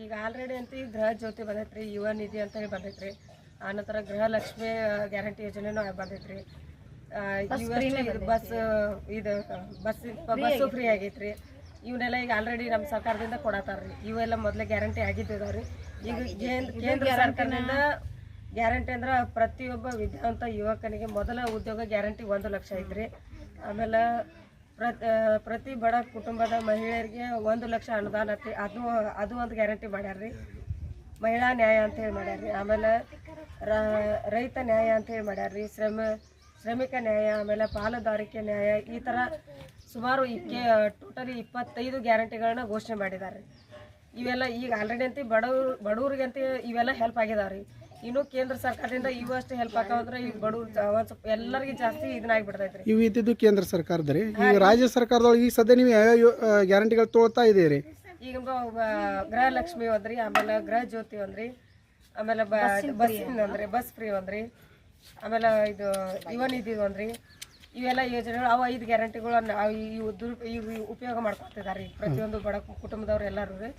ಈಗ ಆಲ್ರೆಡಿ ಅಂತ ಈ ಗೃಹ ಜ್ಯೋತಿ ಬಂದೈತ್ರಿ ಯುವ ನಿಧಿ ಅಂತ ಹೇಳಿ ಬಂದೈತ್ರಿ. ಆನಂತರ ಗೃಹ ಲಕ್ಷ್ಮಿ ಗ್ಯಾರಂಟಿ ಯೋಜನೆನೂ ಬಂದೈತ್ರಿ. ಬಸ್ ಇದು ಬಸ್ ಬಸ್ಸು ಫ್ರೀ ಆಗೈತ್ರಿ. ಇವನ್ನೆಲ್ಲ ಈಗ ಆಲ್ರೆಡಿ ನಮ್ಮ ಸರ್ಕಾರದಿಂದ ಕೊಡತಾರ್ರಿ ಇವೆಲ್ಲ ಮೊದಲೇ ಗ್ಯಾರಂಟಿ ಆಗಿದ್ದಾವ್ರಿ ಈಗ ಕೇಂದ್ರ ಕೇಂದ್ರ ಸರ್ಕಾರದಿಂದ ಗ್ಯಾರಂಟಿ ಅಂದ್ರೆ ಪ್ರತಿಯೊಬ್ಬ ವಿದ್ಯಾವಂತ ಯುವಕನಿಗೆ ಮೊದಲ ಉದ್ಯೋಗ ಗ್ಯಾರಂಟಿ ಒಂದು ಲಕ್ಷ ಐತ್ರಿ. ಆಮೇಲೆ ಪ್ರತಿ ಪ್ರತಿ ಬಡ ಕುಟುಂಬದ ಮಹಿಳೆಯರಿಗೆ ಒಂದು ಲಕ್ಷ ಅನುದಾನ ಐತಿ ಅದು ಅದು ಒಂದು ಗ್ಯಾರಂಟಿ ಮಾಡ್ಯಾರ್ರಿ. ಮಹಿಳಾ ನ್ಯಾಯ ಅಂತ ಹೇಳಿ ರೀ ಆಮೇಲೆ ರ- ರೈತ ನ್ಯಾಯ ಅಂತೇಳಿ ರೀ ಶ್ರಮ, ಶ್ರಮಿಕ ನ್ಯಾಯ, ಆಮೇಲೆ ಪಾಲುದಾರಿಕೆ ನ್ಯಾಯ, ಈ ಥರ ಸುಮಾರು ಇಕ್ಕೆ, ಟೋಟಲಿ ಇಪ್ಪತ್ತೈದು ಗ್ಯಾರಂಟಿಗಳನ್ನ ಘೋಷಣೆ ಮಾಡಿದ್ದಾರೆ ಇವೆಲ್ಲ ಈಗ ಆಲ್ರೆಡಿ ಅಂತ ಬಡವ್ರು, ಬಡವ್ರಿಗಂತ ಇವೆಲ್ಲ ಹೆಲ್ಪ್ ಆಗಿದಾವ್ರಿ. ಇನ್ನು ಕೇಂದ್ರ ಸರ್ಕಾರದಿಂದ ಇವು ಅಷ್ಟು ಹೆಲ್ಪ್ ಆಕಾವಂದ್ರೆ ಈಗ ಬಡವ್ರು ಜ- ಒಂದ್ ಸ್ವಲ್ಪ ಎಲ್ಲರಿಗೂ ಜಾಸ್ತಿ ಇದನ್ನಾಗಿಬಿಡ್ತೈತ್ರಿ ಇವು ಇದ್ದಿದ್ದು ಕೇಂದ್ರ ಸರ್ಕಾರದ ರೀ. ಈಗ ರಾಜ್ಯ ಸರ್ಕಾರದೊಳಗೆ ಈಗ ಸದ್ಯ ನೀವು ಯಾವ್ಯಾವ ಗ್ಯಾರಂಟಿಗಳು ತೊಗೊಳ್ತಾ ಇದ್ದೀರಿ ಈಗ ಬ- ಗೃಹಲಕ್ಷ್ಮಿ ಒಂದ್ರಿ ಆಮೇಲೆ ಗೃಹ ಜ್ಯೋತಿ ಒಂದ್ರಿ ಆಮೇಲೆ ಬಸ್ ಅಂದ್ರಿ ಬಸ್ ಫ್ರೀ ಒಂದ್ರಿ ಆಮೇಲೆ ಇದು ಯುವ ನಿಧಿ ಒಂದ್ರಿ ಇವೆಲ್ಲ ಯೋಜನೆಗಳು ಅವು ಐದು ಗ್ಯಾರಂಟಿಗಳನ್ನ ಈ ಇವು ದುರ್ ಇವು ಉಪಯೋಗ ಮಾಡ್ಕೊತಿದ್ದಾರೆ ಪ್ರತಿಯೊಂದು ಬಡ ಕುಟುಂಬದವ್ರು ಎಲ್ಲರೂ ರೀ.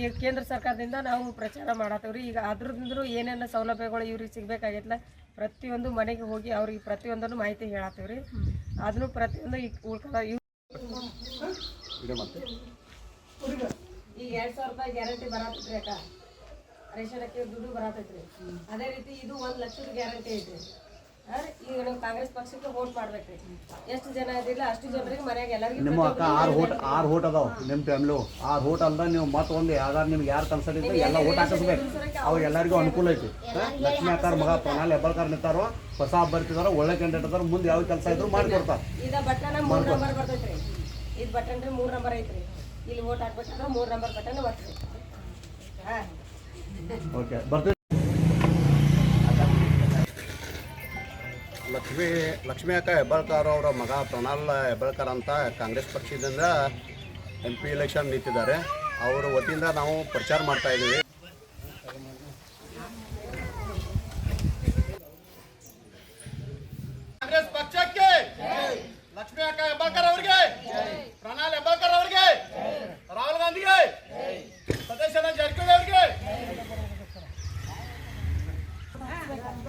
ಈಗ ಕೇಂದ್ರ ಸರ್ಕಾರದಿಂದ ನಾವು ಪ್ರಚಾರ ಮಾಡತ್ತೇವ್ರಿ. ಈಗ ಅದ್ರದಿಂದ್ರು ಏನೇನು ಸೌಲಭ್ಯಗಳು ಇವ್ರಿಗೆ ಸಿಗ್ಬೇಕಾಗಿತ್ತಲ್ಲ ಪ್ರತಿಯೊಂದು ಮನೆಗೆ ಹೋಗಿ ಅವ್ರಿಗೆ ಪ್ರತಿಯೊಂದನ್ನು ಮಾಹಿತಿ ಹೇಳತ್ತೀವ್ರಿ. ಅದನ್ನು ಪ್ರತಿಯೊಂದು ಈಗ ಉಳ್ಕೊಳ್ಳ ಇವ್ ಈಗ ಎರಡ್ ಸಾವಿರ ರೂಪಾಯಿ ಗ್ಯಾರಂಟಿ ಬರತ್ತೈತ್ರಿ ಅಕ್ಕ. ರೇಷನ್ ಅಕ್ಕಿ ದುಡ್ಡು ಬರತೈತ್ರಿ. ಅದೇ ರೀತಿ ಇದು ಒಂದ್ ಲಕ್ಷದ ಗ್ಯಾರಂಟಿ ಐತ್ರಿ? ಈಗ ನಾವು ಕಾಂಗ್ರೆಸ್ ಪಕ್ಷಕ್ಕೆ ವೋಟ್ ಮಾಡ್ಬೇಕ್ರಿ. ಎಷ್ಟು ಜನ ಇದಿಲ್ಲ ಅಷ್ಟು ಜನರಿಗೆ ಮನ್ಯಾಗ ಎಲ್ಲರಿಗೂ ನಿಮ್ಮ ಅಕ್ಕ ಆರು ಓಟ್ ಆರು ಓಟ್ ಅದಾವ ನಿಮ್ಮ ಫ್ಯಾಮ್ಲಿ ಆರು ಓಟ್ ಅಲ್ದ ನೀವು ಮತ್ತೆ ಒಂದು ಯಾವ್ದಾರು ನಿಮ್ಗೆ ಯಾರು ಕನ್ಸಲ್ ಎಲ್ಲ ಓಟ್ ಹಾಕಿಸ್ಬೇಕು. ಅವು ಎಲ್ಲರಿಗೂ ಅನುಕೂಲ ಐತಿ? ಲಕ್ಷ್ಮೀ ಅಕ್ಕಾರ ಮಗ ಪ್ರಣಾಲ್ ಹೆಬ್ಬಾಳ್ಕರ್ ನಿಂತಾರೋ ಹೊಸ ಬರ್ತಿದಾರೋ ಒಳ್ಳೆ ಕ್ಯಾಂಡಿಡೇಟ್ ಅದಾರ ಮುಂದೆ ಯಾವ ಕೆಲಸ ಇದ್ರು ಮಾಡಿಕೊಡ್ತಾರೆ. ಇದ ಬಟನ್ ಮೂರು ನಂಬರ್ ಬರ್ತೈತ್ರಿ. ಇದ್ ಬಟನ್ ರೀ ಮೂರು ನಂಬರ್ ಐತ್ರಿ. ಇಲ್ಲಿ ವೋಟ್ ಹಾಕ್ಬೇಕಂದ್ರ ಮೂರು ನಂಬರ್ ಬಟನ್ ಒತ್ತ್ರಿ ಹಾ. ಓಕೆ ಬರ್ತೀವಿ. ಲಕ್ಷ್ಮೀ ಲಕ್ಷ್ಮೀ ಅಕ್ಕ ಹೆಬ್ಬಾಳ್ಕರ್ ಅವರ ಮಗ ಪ್ರಣಾಲ್ ಹೆಬ್ಬಾಳ್ಕರ್ ಅಂತ ಕಾಂಗ್ರೆಸ್ ಪಕ್ಷದಿಂದ ಎಂ ಪಿ ಎಲೆಕ್ಷನ್ ನಿಂತಿದ್ದಾರೆ. ಅವರ ವತಿಯಿಂದ ನಾವು ಪ್ರಚಾರ ಮಾಡ್ತಾ ಇದ್ದೀವಿ. ಕಾಂಗ್ರೆಸ್ ಪಕ್ಷಕ್ಕೆ ಲಕ್ಷ್ಮೀ ಅಕ್ಕ ಹೆಬ್ಬಾಳ್ಕರ್ ಅವರಿಗೆ ಪ್ರಣಾಲ್ ಹೆಬ್ಬಾಳ್ಕರ್ ಅವರಿಗೆ ರಾಹುಲ್ ಗಾಂಧಿಗೆ ಸತೀಶನ ಜಾರಕಿಹೊಳಿ ಅವರಿಗೆ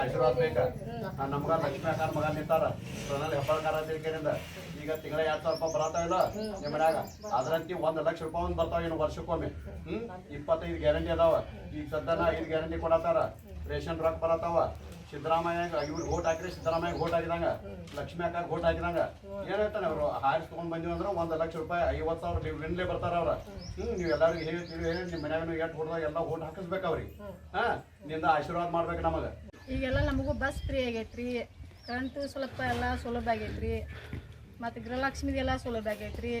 ಆಶೀರ್ವಾದ ಬೇಕಾ? ನಮ್ಗ ಲಕ್ಷ್ಮೀ ಅಕ್ಕಾರ ಮಗ ನಿಂತಾರ. ಪ್ರಣಾಲ್ ಹೆಬ್ಬಾಳ್ಕರ್ ಈಗ ತಿಂಗಳ ಎರಡ್ ಸಾವಿರ ರೂಪಾಯಿ ಬರತ್ತಾವಿಲ್ಲ ನಿಮ್ಮ ಮನ್ಯಾಗ? ಅದ್ರಂತಿ ಒಂದ್ ಲಕ್ಷ ರೂಪಾಯಿ ಒಂದ್ ಬರ್ತಾವ ಏನು ವರ್ಷಕ್ಕೊಮ್ಮೆ. ಹ್ಮ್? ಇಪ್ಪತ್ತೈದು ಗ್ಯಾರಂಟಿ ಅದಾವ. ಈಗ ಸದ್ಯನ ಐದು ಗ್ಯಾರಂಟಿ ಕೊಡತಾರ ರೇಷನ್ ರೊಕ್ಕ ಬರತ್ತಾವ. ಸಿದ್ದರಾಮಯ್ಯ ಇವ್ರಿಗೆ ಓಟ್ ಹಾಕಿರಿ ಸಿದ್ದರಾಮಯ್ಯ ಓಟ್ ಹಾಕಿದಂಗ, ಲಕ್ಷ್ಮೀ ಅಕ್ಕ ಓಟ್ ಹಾಕಿದಂಗ. ಏನಾಯ್ತಾನೆ ಅವರು? ಹಾರಿಸ್ ತಗೊಂಡ್ ಬಂದಿವಿ ಅಂದ್ರೆ ಒಂದ್ ಲಕ್ಷ ರೂಪಾಯಿ, ಐವತ್ತು ಸಾವಿರ ವಿನ್ಲೇ ಬರ್ತಾರ ಅವ್ರ. ಹ್ಮ್, ನೀವು ಎಲ್ಲರಿಗೂ ಹೇಳ್ತೀವಿ ಹೇಳಿ ನಿಮ್ಮ ಮನ್ಯಾಗ ಎಟ್ ಹೊಡೆದಾಗ ಎಲ್ಲ ಓಟ್ ಹಾಕಿಸ್ಬೇಕು ಅವ್ರಿಗೆ. ಹಾ, ನಿಂದ ಆಶೀರ್ವಾದ ಮಾಡ್ಬೇಕು ನಮಗ. ಈಗೆಲ್ಲ ನಮಗೂ ಬಸ್ ಫ್ರೀ ಆಗೈತ್ರಿ. ಕರೆಂಟ್ ಸ್ವಲ್ಪ ಎಲ್ಲ ಸುಲಭ ಆಗೈತ್ರಿ. ಮತ್ತು ಗೃಹಲಕ್ಷ್ಮಿದೆಲ್ಲ ಸೌಲಭ್ಯ ಆಗೈತ್ರಿ.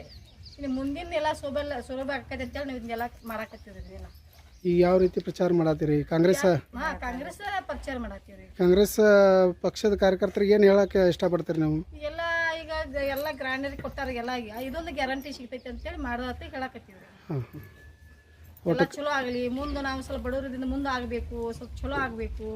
ಇನ್ನು ಮುಂದಿನ ಎಲ್ಲ ಸುಲಭ ಸೌಲಭ್ಯ ಆಕೈತೆ ಅಂತೇಳಿ ನೀವು ಇದನ್ನೆಲ್ಲ ಮಾಡಾಕತ್ತಿದ್ರಿ ಎಲ್ಲ ಈಗ ಯಾವ ರೀತಿ ಪ್ರಚಾರ ಮಾಡತ್ತೀರಿ ಕಾಂಗ್ರೆಸ್ ಹಾಂ ಕಾಂಗ್ರೆಸ್ ಪ್ರಚಾರ ಮಾಡತ್ತೀವ್ರಿ ಕಾಂಗ್ರೆಸ್ ಪಕ್ಷದ ಕಾರ್ಯಕರ್ತರಿಗೆ ಏನು ಹೇಳಕ್ಕೆ ಇಷ್ಟಪಡ್ತೀರಿ ನಾವು? ಎಲ್ಲ ಈಗ ಗ- ಎಲ್ಲ ಗ್ರಾಂಡರಿ ಕೊಟ್ಟಾರ ಎಲ್ಲ ಇದೊಂದು ಗ್ಯಾರಂಟಿ ಸಿಗ್ತೈತೆ ಅಂತೇಳಿ ಮಾಡೋದತ್ತ ಹೇಳಕತ್ತೀವಿ ಹಾಂ ಹಾಂ. ಎಲ್ಲ ಚಲೋ ಆಗಲಿ ಮುಂದೆ ನಾವು ಸ್ವಲ್ಪ ಬಡವರದಿಂದ ಮುಂದೆ ಆಗಬೇಕು ಸ್ವಲ್ಪ ಚಲೋ ಆಗಬೇಕು.